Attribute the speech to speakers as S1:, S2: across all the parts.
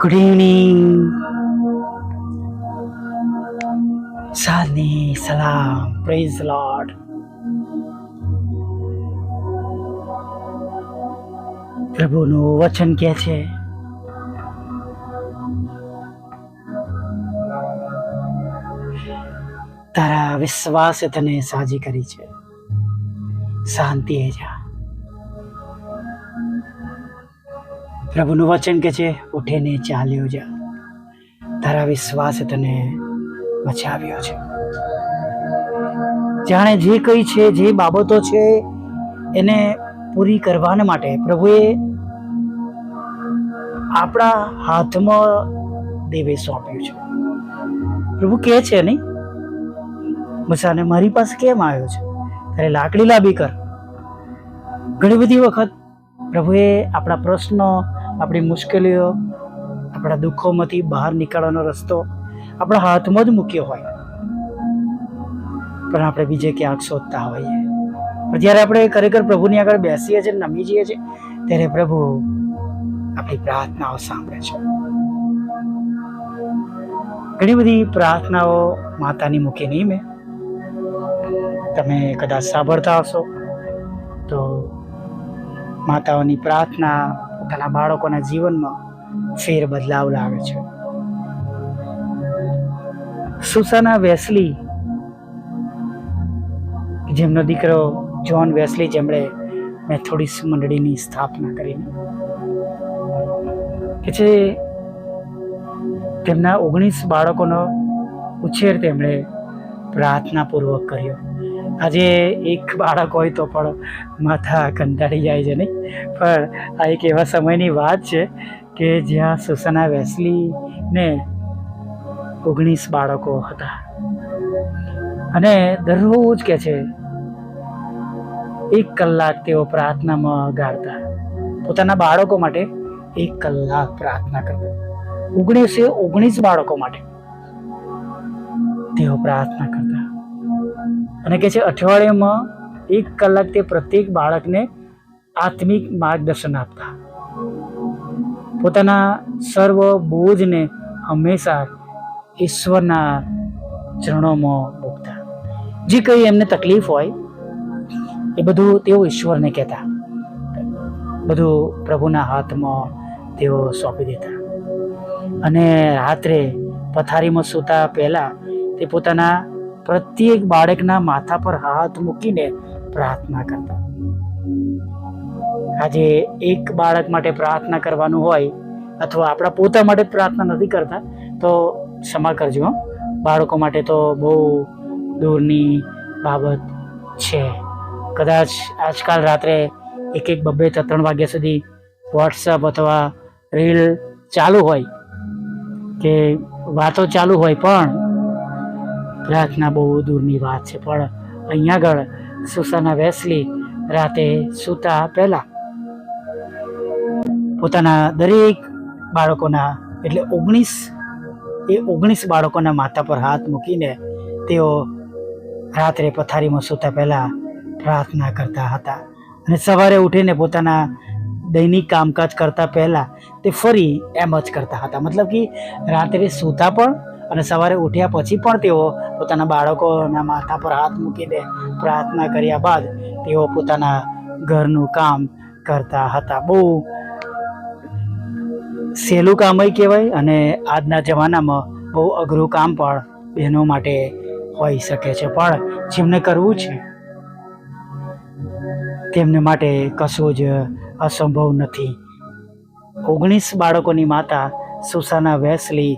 S1: Good evening સાની સલામ praise lord પ્રભુનું વચન કે છે, તારા વિશ્વાસે તને સાજી કરી છે. શાંતિ જા. પ્રભુનું વચન કે છે, ઉઠીને ચાલ્યો જા. તારા વિશ્વાસ તને બચાવ્યો છે. જાણે જે કઈ છે, જે બાબતો છે, એને પૂરી કરવાને માટે પ્રભુએ આપણા હાથમાં દેવે સોંપ્યું છે. પ્રભુ કહે છે નહીં, મસાને મારી પાસે કેમ આવ્યો છે? ત્યારે લાકડી લાંબી કર. ઘણી બધી વખત પ્રભુએ આપણા પ્રશ્નો આપણી મુશ્કેલીઓ, આપણા દુઃખોમાંથી બહાર નીકળવાનો રસ્તો આપણા હાથમાં જ મૂક્યો હોય. પણ આપણે બીજે ક્યાંક શોધતા હોઈએ. પણ જ્યારે આપણે ખરેખર પ્રભુની આગળ બેસીએ છીએ નમી જઈએ છીએ, ત્યારે પ્રભુ આપણી પ્રાર્થનાઓ સાંભળે છે. ઘણી બધી પ્રાર્થનાઓ માતાની મૂકી નહીં મેં. તમે કદાચ સાંભળતા હશો. તો માતાઓની પ્રાર્થના પોતાના બાળકોના જીવનમાં ફેર બદલાવ લાવે છે. સુસાના વેસલી, જેમનો દીકરો જ્હોન વેસલી, જેમણે મેથોડિસ મંડળીની સ્થાપના કરી. કે છે તેમના ઓગણીસ બાળકોનો ઉછેર તેમણે પ્રાર્થનાપૂર્વક કર્યો. આજે એક બાળક હોય તો પણ માથા કંટાળી જાય છે નહીં. પણ આ એક એવા સમયની વાત છે કે જ્યાં સુસના વેસલીને ઓગણીસ બાળકો હતા. અને દરરોજ કે છે, એક કલાક તેઓ પ્રાર્થનામાં ગાળતા. પોતાના બાળકો માટે એક કલાક પ્રાર્થના કરતા. ઓગણીસે ઓગણીસ બાળકો માટે તેઓ પ્રાર્થના કરતા. અને કે છે, અઠવાડિયામાં એક કલાક તે પ્રત્યેક બાળકને આત્મિક માર્ગદર્શન આપતા. પોતાના સર્વ બોજને હંમેશા ઈશ્વરના ચરણોમાં મૂકતા. જે કંઈ એમને તકલીફ હોય, એ બધું તેઓ ઈશ્વરને કહેતા. બધું પ્રભુના હાથમાં તેઓ સોંપી દેતા. અને રાત્રે પથારીમાં સૂતા પહેલાં તે પોતાના પ્રત્યેક બાળકના માથા પર હાથ મૂકીને પ્રાર્થના કરતા આજે એક બાળક માટે પ્રાર્થના કરવાનું હોય અથવા આપણા પોતા માટે પ્રાર્થના નથી કરતા, તો ક્ષમા કરજો. બાળકો માટે તો બહુ દૂરની બાબત છે કદાચ આજકાલ રાત્રે એક એક બબે ત્રણ વાગ્યા સુધી વોટ્સઅપ અથવા રીલ ચાલુ હોય કે વાતો ચાલુ હોય પણ પ્રાર્થના બહુ દૂરની વાત છે, પણ અહીંયા આગળ સુસાના વેસલી રાતે સૂતા પહેલા પોતાના દરેક બાળકોના, એટલે ઓગણીસ, એ ઓગણીસ બાળકોના માથા પર હાથ મૂકીને તેઓ રાત્રે પથારીમાં સૂતા પહેલા પ્રાર્થના કરતા હતા. અને સવારે ઉઠીને પોતાના દૈનિક કામકાજ કરતા પહેલા તે ફરી એમ જ કરતા હતા. મતલબ કે રાત્રે સૂતા પણ અને સવારે ઉઠ્યા પછી પણ તેઓ પોતાના બાળકોના માથા પર હાથ મૂકી દે પ્રાર્થના કર્યા બાદ તેઓ પોતાના ઘરનું કામ કરતા હતા. બહુ સહેલું કામય કહેવાય અને આજના જમાનામાં બહુ અઘરું કામ પણ બહેનો માટે હોઈ શકે છે. પણ જેમને કરવું છે, તેમને માટે કશું જ અસંભવ નથી. ઓગણીસ બાળકોની માતા સુસાના વેસલી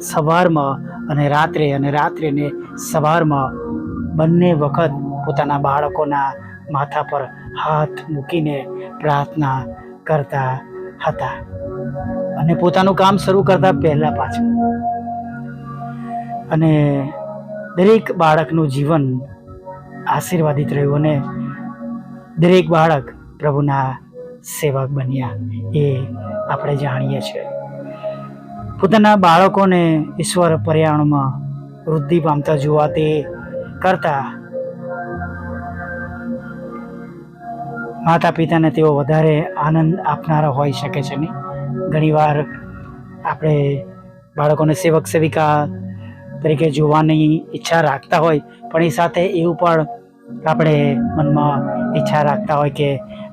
S1: સવારમાં અને રાત્રે અને રાત્રે ને સવારમાં બંને વખત પોતાના બાળકોના માથા પર હાથ મૂકીને પ્રાર્થના કરતા હતા અને પોતાનું કામ શરૂ કરતા પહેલા પાછળ અને દરેક બાળકનું જીવન આશીર્વાદિત રહ્યું અને દરેક બાળક પ્રભુના સેવક બન્યા એ આપણે જાણીએ છીએ. પોતાના બાળકોને ઈશ્વર પર્યાવરણમાં વૃદ્ધિ પામતા જોવા તે કરતા. માતા પિતાને તેઓ વધારે આનંદ આપનારા હોઈ શકે છે નહીં ઘણીવાર આપણે બાળકોને સેવક, સેવિકા તરીકે જોવાની ઈચ્છા રાખતા હોય, પણ એ સાથે એવું પણ આપણે મનમાં ઈચ્છા રાખતા હોય કે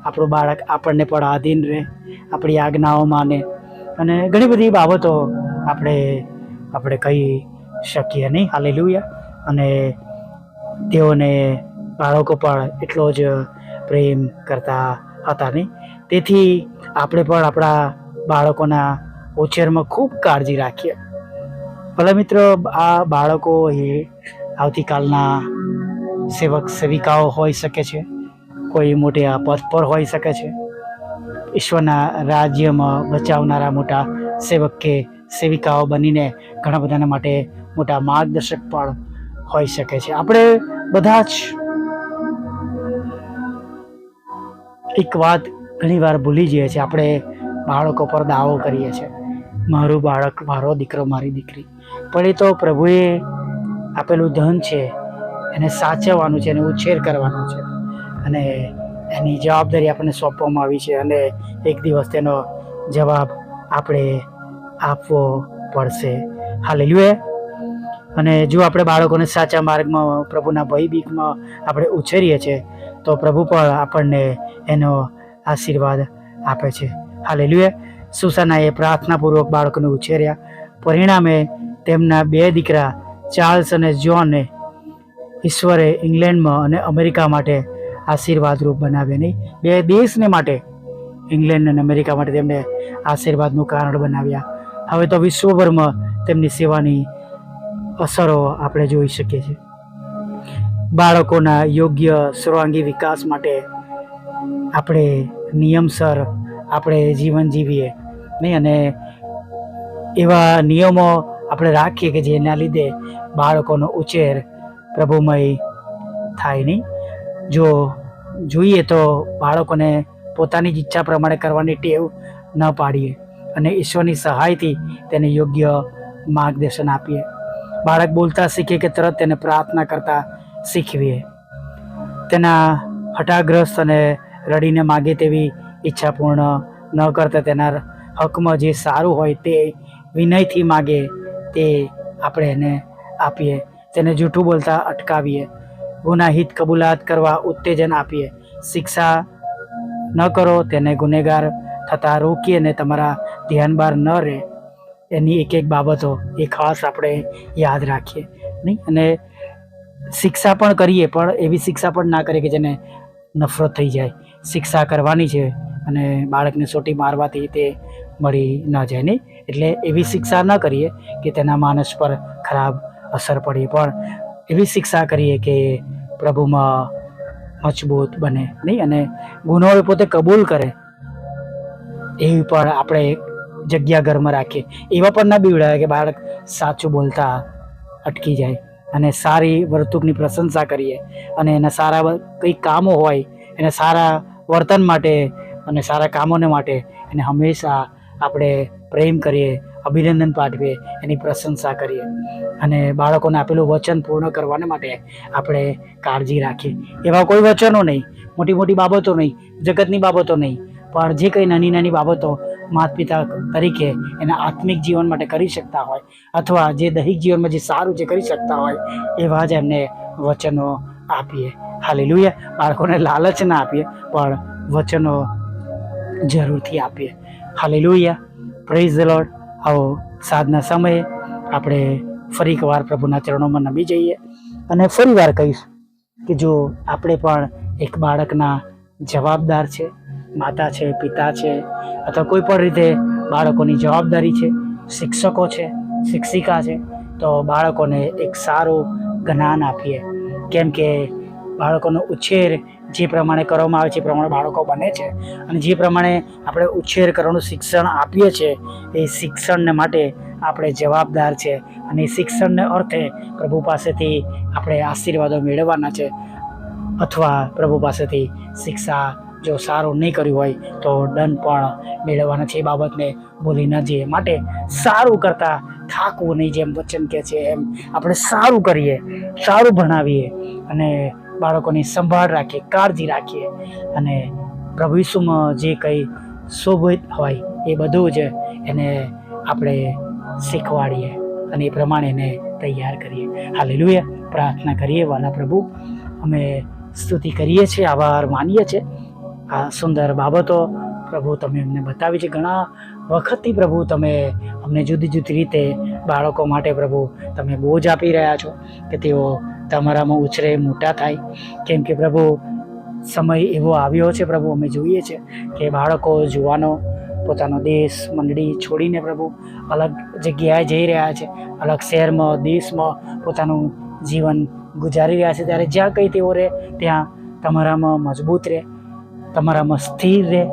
S1: આપણું બાળક આપણને પણ આધીન રહે, આપણી આજ્ઞાઓ માને અને ઘણી બધી બાબતો આપણે આપણે કહી શકીએ નહીં. હાલેલુયા. અને તેઓને બાળકો પણ એટલો જ પ્રેમ કરતા હતા નહીં. તેથી આપણે પણ આપણા બાળકોના ઉછેરમાં ખૂબ કાળજી રાખીએ. ભલે મિત્રો, આ બાળકો એ આવતીકાલના સેવક, સેવિકાઓ હોઈ શકે છે. કોઈ મોટી આ પદ પર હોઈ શકે છે. ઈશ્વરના રાજ્યમાં બચાવનારા મોટા સેવક કે સેવિકાઓ બનીને ઘણા બધાના માટે મોટા માર્ગદર્શક પણ હોઈ શકે છે. આપણે બધા જ એક વાત ઘણીવાર ભૂલી જઈએ છીએ. આપણે બાળકો પર દાવો કરીએ છીએ. મારું બાળક, મારો દીકરો, મારી દીકરી. પણ એ તો પ્રભુએ આપેલું ધન છે, એને સાચવવાનું છે, એને ઉછેર કરવાનો છે. અને એની જવાબદારી આપણને સોંપવામાં આવી છે અને એક દિવસ તેનો જવાબ આપણે આપવો પડશે. હાલેલુએ અને જો આપણે બાળકોને સાચા માર્ગમાં, પ્રભુના ભયબીકમાં આપણે ઉછેરીએ છીએ, તો પ્રભુ પણ આપણને એનો આશીર્વાદ આપે છે. હાલેલુએ સુસાનાએ પ્રાર્થનાપૂર્વક બાળકોને ઉછેર્યા. પરિણામે તેમના બે દીકરા ચાર્લ્સ અને જ્હોનને ઈશ્વરે ઇંગ્લેન્ડમાં અને અમેરિકા માટે આશીર્વાદરૂપ બનાવ્યા નહીં. બે દેશને માટે, ઇંગ્લેન્ડ અને અમેરિકા માટે તેમણે આશીર્વાદનું કારણ બનાવ્યા. હવે તો વિશ્વભરમાં તેમની સેવાની અસરો આપણે જોઈ શકીએ છીએ. બાળકોના યોગ્ય સર્વાંગી વિકાસ માટે આપણે નિયમસર આપણે જીવન જીવીએ નહીં અને એવા નિયમો આપણે રાખીએ કે જેના લીધે બાળકોનો ઉછેર પ્રભુમય થાય નહીં. જો જોઈએ તો બાળકોને પોતાની જ ઈચ્છા પ્રમાણે કરવાની ટેવ ન પાડીએ અને ઈશ્વરની સહાયથી તેને યોગ્ય માર્ગદર્શન આપીએ. બાળક બોલતા શીખે કે તરત તેને પ્રાર્થના કરતા શીખવીએ. તેના હટાગ્રસ્ત અને રડીને માગે તેવી ઈચ્છા પૂર્ણ ન કરતા તેના હકમાં જે સારું હોય તે વિનયથી માગે તે આપણે એને આપીએ. તેને જૂઠું બોલતા અટકાવીએ. ગુનાહિત કબૂલાત કરવા ઉત્તેજન આપીએ. શિક્ષા ન કરો તેને ગુનેગાર થતાં રોકીએ અને તમારા ધ્યાન બહાર ન રહે. એની એક એક બાબતો એ ખાસ આપણે યાદ રાખીએ. નહીં? અને શિક્ષા પણ કરીએ, પણ એવી શિક્ષા પણ ના કરીએ કે જેને નફરત થઈ જાય. શિક્ષા કરવાની છે અને બાળકને સોટી મારવાથી તે મળી ન જાય, નહીં? એટલે એવી શિક્ષા ન કરીએ કે તેના માનસ પર ખરાબ અસર પડે. પણ એવી શિક્ષા કરીએ કે પ્રભુમાં મજબૂત બને, નહીં? અને ગુનો એ પોતે કબૂલ કરે. એવી પણ આપણે જગ્યા ઘરમાં રાખીએ. એવા પણ ના બીવડાવે કે બાળક સાચું બોલતા અટકી જાય અને સારી વર્તુકની પ્રશંસા કરીએ અને એના સારા કંઈ કામો હોય, એને સારા વર્તન માટે અને સારા કામોને માટે એને હંમેશા આપણે પ્રેમ કરીએ અભિનંદન પાઠવીએ, એની પ્રશંસા કરીએ. અને બાળકોને આપેલું વચન પૂર્ણ કરવાને માટે આપણે કાળજી રાખીએ. એવા કોઈ વચનો નહીં મોટી મોટી બાબતો નહીં, જગતની બાબતો નહીં, પણ જે કંઈ નાની નાની બાબતો માતા પિતા તરીકે એના આત્મિક જીવન માટે કરી શકતા હોય, અથવા જે દૈહિક જીવનમાં જે સારું જે કરી શકતા હોય, એવા જ એમને વચનો આપીએ. હાલી બાળકોને લાલચ ના આપીએ, પણ વચનો જરૂરથી આપીએ. હાલી લુયા પ્રેઝ ધ આવો સાધના સમયે આપણે ફરી એકવાર પ્રભુના ચરણોમાં નમી જઈએ અને ફરી વાર કહીશ કે જો આપણે પણ એક બાળકના જવાબદાર છે, માતા છે, પિતા છે, અથવા કોઈ પણ રીતે બાળકોની જવાબદારી છે, શિક્ષકો છે, શિક્ષિકા છે, તો બાળકોને એક સારું જ્ઞાન આપીએ. કેમ કે બાળકોનો ઉછેર જે પ્રમાણે કરવામાં આવે છે, એ પ્રમાણે બાળકો બને છે. અને જે પ્રમાણે આપણે ઉછેર કરવાનું શિક્ષણ આપીએ છીએ એ શિક્ષણને માટે આપણે જવાબદાર છે. અને એ શિક્ષણને અર્થે પ્રભુ પાસેથી આપણે આશીર્વાદો મેળવવાના છે. અથવા પ્રભુ પાસેથી શિક્ષા જો સારું નહીં કર્યું હોય, તો દંડ પણ મેળવવાના છે. એ બાબતને ભૂલી ન જઈએ. માટે સારું કરતાં થાકવું નહીં જેમ વચન કહે છે, એમ આપણે સારું કરીએ, સારું ભણાવીએ અને બાળકોની સંભાળ રાખીએ, કાળજી રાખીએ અને પ્રભુ ઈસુમાં જે કંઈ શોભિત હોય એ બધું જ એને આપણે શીખવાડીએ અને એ પ્રમાણે એને તૈયાર કરીએ. હાલેલુયા. પ્રાર્થના કરીએ, વાલા પ્રભુ, અમે સ્તુતિ કરીએ છીએ, આભાર માનીએ છીએ. આ સુંદર બાબતો પ્રભુ તમે અમને બતાવી છે. ઘણા વખતથી પ્રભુ તમે અમને જુદી જુદી રીતે બાળકો માટે પ્રભુ તમે બોજ આપી રહ્યા છો કે તેઓ તમારામાં ઉછરે, મોટા થાય. કેમ કે પ્રભુ, સમય એવો આવ્યો છે પ્રભુ, અમે જોઈએ છે કે બાળકો, જુવાનો, પોતાનો દેશ, મંડળી છોડીને પ્રભુ અલગ જગ્યાએ જઈ રહ્યા છે. અલગ શહેરમાં, દેશમાં પોતાનું જીવન ગુજારી રહ્યા છે. ત્યારે જ્યાં કંઈ તેઓ રહે, ત્યાં તમારામાં મજબૂત રહે, તમારામાં સ્થિર રહે.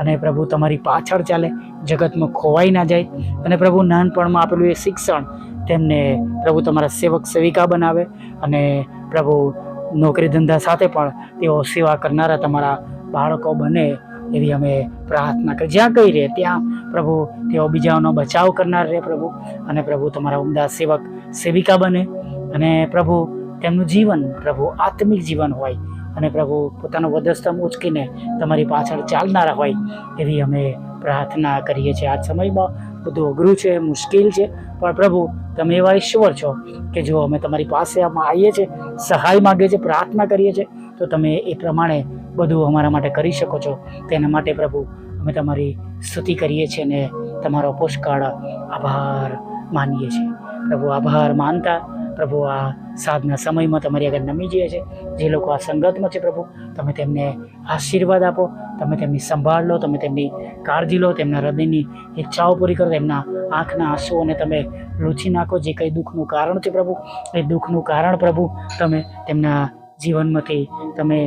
S1: અને પ્રભુ તમારી પાછળ ચાલે, જગતમાં ખોવાઈ ના જાય. અને પ્રભુ નાનપણમાં આપેલું એ શિક્ષણ તેમને પ્રભુ તમારા સેવક સેવિકા બનાવે અને પ્રભુ નોકરી ધંધા સાથે પણ તેઓ સેવા કરનારા તમારા બાળકો બને એવી અમે પ્રાર્થના કરી. જ્યાં કઈ રહે, ત્યાં પ્રભુ તેઓ બીજાઓનો બચાવ કરનાર રહે પ્રભુ. અને પ્રભુ તમારા ઉમદા સેવક સેવિકા બને. અને પ્રભુ તેમનું જીવન પ્રભુ આત્મિક જીવન હોય અને પ્રભુ પોતાનો વધસ્તંભ ઉચકીને તમારી પાછળ ચાલનારા હોય એવી અમે પ્રાર્થના કરીએ છીએ. આ સમયમાં બધું અઘરું છે, મુશ્કેલ છે, પણ પ્રભુ તમે એવા ઈશ્વર છો કે જો અમે તમારી પાસે આમાં આવીએ છીએ, સહાય માગીએ છીએ પ્રાર્થના કરીએ છીએ, તો તમે એ પ્રમાણે બધું અમારા માટે કરી શકો છો. તેના માટે પ્રભુ અમે તમારી સ્તુતિ કરીએ છીએ અને તમારો પુષ્કળ આભાર માનીએ છીએ. પ્રભુ આભાર માનતા પ્રભુ, આ સાધના સમયમાં તમારી આગળ નમી જઈએ છે જે લોકો આ સંગતમાં છે પ્રભુ, તમે તેમને આશીર્વાદ આપો, તમે તેમની સંભાળ લો, તમે તેમની કાળજી લો, તેમના હૃદયની ઈચ્છાઓ પૂરી કરો, તેમના આંખના આંસુઓને તમે લૂછી નાખો. જે કંઈ દુઃખનું કારણ છે પ્રભુ, એ દુઃખનું કારણ પ્રભુ તમે તેમના જીવનમાંથી તમે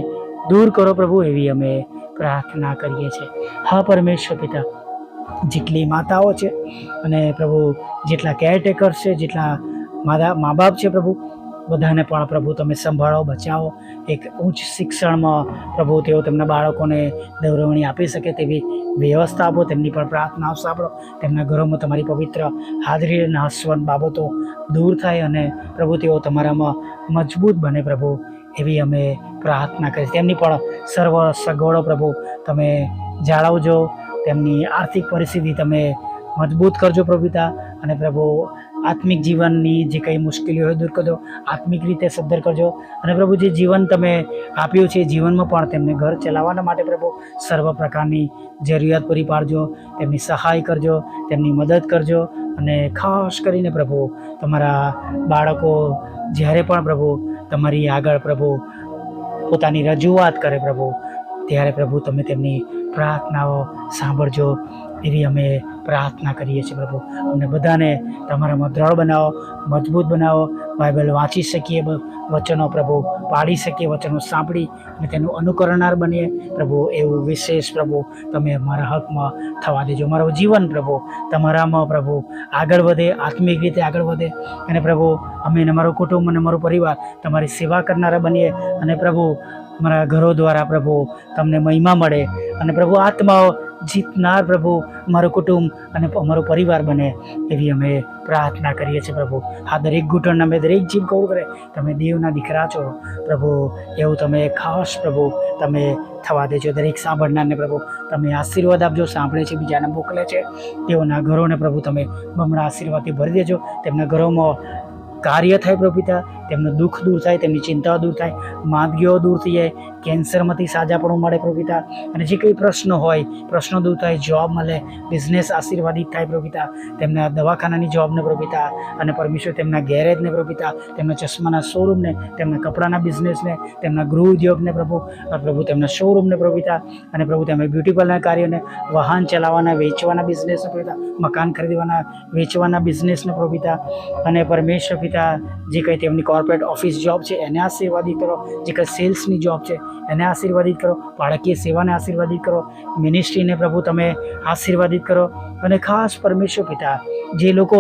S1: દૂર કરો પ્રભુ, એવી અમે પ્રાર્થના કરીએ છીએ. હા, પરમેશ્વર પિતા, જેટલી માતાઓ છે અને પ્રભુ જેટલા કેરટેકર્સ છે, જેટલા માતા મા બાપ છે પ્રભુ. બધાને પણ પ્રભુ તમે સંભાળો, બચાવો. એક ઉચ્ચ શિક્ષણમાં પ્રભુ તેઓ તેમના બાળકોને દૌરવણી આપી શકે તેવી વ્યવસ્થા આપો, તેમની પણ પ્રાર્થનાઓ સાંભળો. તેમના ઘરોમાં તમારી પવિત્ર હાજરી અને હસવંત બાબતો દૂર થાય અને પ્રભુ તેઓ તમારામાં મજબૂત બને પ્રભુ, એવી અમે પ્રાર્થના કરી તેમની પણ સર્વ સગવડો પ્રભુ તમે જાળવજો. તેમની આર્થિક પરિસ્થિતિ તમે મજબૂત કરજો પ્રભુતા અને પ્રભુ આત્મિક જીવનની જે કંઈ મુશ્કેલીઓ હોય દૂર કરજો આત્મિક રીતે સદ્ધર કરજો. અને પ્રભુ, જે જીવન તમે આપ્યું છે જીવનમાં પણ તેમને ઘર ચલાવવાના માટે પ્રભુ, સર્વ પ્રકારની જરૂરિયાત પૂરી પાડજો, તેમની સહાય કરજો, તેમની મદદ કરજો. અને ખાસ કરીને પ્રભુ, તમારા બાળકો જ્યારે પણ પ્રભુ, તમારી આગળ પ્રભુ, પોતાની રજૂઆત કરે પ્રભુ, ત્યારે પ્રભુ, તમે તેમની પ્રાર્થનાઓ સાંભળજો એવી અમે પ્રાર્થના કરીએ છીએ પ્રભુ. અમને બધાને તમારામાં દ્રઢ બનાવો, મજબૂત બનાવો, બાઇબલ વાંચી શકીએ વચનો પ્રભુ પાડી શકીએ, વચનો સાંભળી અને તેનું અનુકરણાર બનીએ. પ્રભુ, એવું વિશેષ પ્રભુ તમે અમારા હકમાં થવા દેજો. મારું જીવન પ્રભુ, તમારામાં પ્રભુ આગળ વધે, આત્મિક રીતે આગળ વધે. અને પ્રભુ, અમે અને મારું કુટુંબ અને મારો પરિવાર તમારી સેવા કરનારા બનીએ અને પ્રભુ અમારા ઘરો દ્વારા પ્રભુ તમને મહિમા મળે અને પ્રભુ આત્માઓ જીતનાર પ્રભુ અમારું કુટુંબ અને અમારો પરિવાર બને એવી અમે પ્રાર્થના કરીએ છીએ પ્રભુ. આ દરેક ઘૂંટણ અમે દરેક જીવ કહું કરે. તમે દેવના દીકરા છો. પ્રભુ, એવું તમે ખાસ પ્રભુ તમે થવા દેજો દરેક સાંભળનારને પ્રભુ. તમે આશીર્વાદ આપજો, સાંભળે છે, બીજાને મોકલે છે. તેઓના ઘરોને પ્રભુ તમે બમણા આશીર્વાદથી ભરી દેજો. તેમના ઘરોમાં કાર્ય થાય પ્રભુ પિતા. તેમનું દુઃખ દૂર થાય, તેમની ચિંતા દૂર થાય માંદગીઓ દૂર થઈ જાય, કેન્સરમાંથી સાજાપણું મળે પ્રભુ અને જે કંઈ પ્રશ્નો હોય, પ્રશ્નો દૂર થાય જોબ મળે, બિઝનેસ આશીર્વાદિત થાય પ્રભુ તેમના દવાખાનાની જોબને પ્રભુ અને પરમેશ્વર તેમના ગેરેજને પ્રભુ તેમના ચશ્માના શોરૂમને તેમના કપડાના બિઝનેસને તેમના ગૃહ ઉદ્યોગને પ્રભુ. પ્રભુ તેમના શોરૂમને પ્રભુ અને પ્રભુ તેમના બ્યુટી પાર્લરના કાર્યને વાહન ચલાવવાના, વેચવાના બિઝનેસને પ્રભુ મકાન ખરીદવાના, વેચવાના બિઝનેસને પ્રભુ અને પરમેશ્વર પિતા, જે કંઈ તેમની કોર્પોરેટ ઓફિસ જોબ છે, એને આશીર્વાદિત કરો. જે કંઈ સેલ્સની જોબ છે, એને આશીર્વાદિત કરો. બાળકીય સેવાને આશીર્વાદિત કરો. મિનિસ્ટ્રીને પ્રભુ તમે આશીર્વાદિત કરો. અને ખાસ પરમેશ્વર પિતા, જે લોકો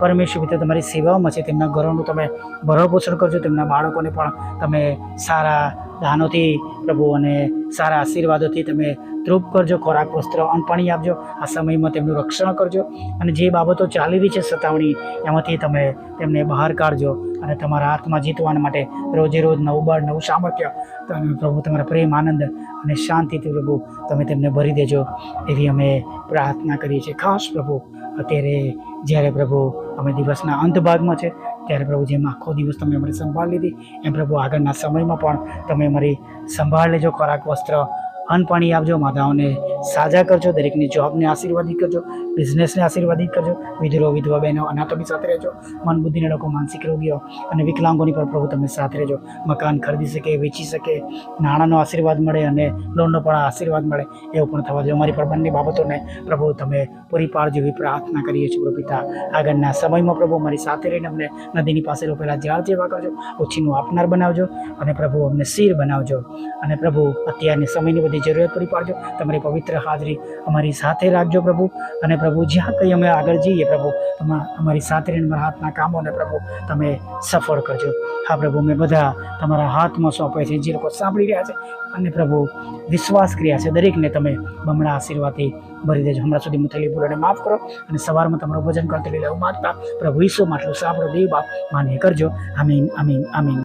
S1: પરમેશ્વર પિતા તમારી સેવાઓમાં છે, તેમના ઘરોનું તમે ભરણ પોષણ કરજો, તેમના બાળકોને પણ તમે સારા દાનોથી પ્રભુ અને સારા આશીર્વાદોથી તમે તૃપ કરજો, ખોરાક, વસ્ત્ર, અન્ન, પાણી આપજો. આ સમયમાં તેમનું રક્ષણ કરજો અને જે બાબતો ચાલી રહી છે સતાવણી, એમાંથી તમે તેમને બહાર કાઢજો અને તમારા હાથમાં જીતવાના માટે રોજે રોજ નવું બળ નવું સામર્થ્ય તમે પ્રભુ તમારા પ્રેમ, આનંદ અને શાંતિથી પ્રભુ તમે તેમને ભરી દેજો. એવી અમે પ્રાર્થના કરીએ છીએ. ખાસ પ્રભુ, અત્યારે જ્યારે પ્રભુ અમે દિવસના અંત ભાગમાં છે, ત્યારે પ્રભુ જેમ આખો દિવસ તમે અમારી સંભાળ લીધી, એમ પ્રભુ આગળના સમયમાં પણ તમે અમારી સંભાળ લેજો, ખોરાક, વસ્ત્ર અન્ન પાણી આપજો, માતાઓને સાજા કરજો, દરેકની જોબને આશીર્વાદિત કરજો, બિઝનેસને આશીર્વાદિત કરજો વિધરો વિધવા બહેનો, અનાથોની સાથે રહેજો મન બુદ્ધિના લોકો, માનસિક રોગીઓ અને વિકલાંગોની પણ પ્રભુ તમે સાથે રહેજો. મકાન ખરીદી શકે, વેચી શકે, નાણાંનો આશીર્વાદ મળે અને લોનનો પણ આશીર્વાદ મળે, એવું પણ થવા દો. અમારી પણ બંને બાબતોને પ્રભુ તમે પૂરી પાડજો એવી પ્રાર્થના કરીએ છીએ, પ્રભુ પિતા. આગળના સમયમાં પ્રભુ અમારી સાથે રહીને અમને નદીની પાસે રોપેલા ઝાડ જેવા કરજો, ઓછીનું આપનાર બનાવજો અને પ્રભુ અમને શીર બનાવજો. અને પ્રભુ અત્યારની સમયની બધી જરૂરિયાત પૂરી પાડજો. તમારી પવિત્ર હાજરી અમારી સાથે રાખજો પ્રભુ. અને પ્રભુ, જ્યાં કંઈ અમે આગળ જઈએ પ્રભુ, તમા, અમારી સાથે રહીને હાથના કામોને પ્રભુ, તમે સફળ કરજો. હા પ્રભુ મેં બધા તમારા હાથમાં સોંપે છે, જે લોકો સાંભળી રહ્યા છે. અને પ્રભુ, વિશ્વાસ ક્રિયા છે, દરેકને તમે બમણા આશીર્વાદથી ભરી દેજો. હમણાં સુધી હું થયેલી ભૂલોને માફ કરો, અને સવારમાં તમારું ભજન કરતી લેવું માગતા પ્રભુ ઈસુ માટલું સાંભળો દેવ બાપ, માન્ય કરજો. આમીન આમીન આમીન.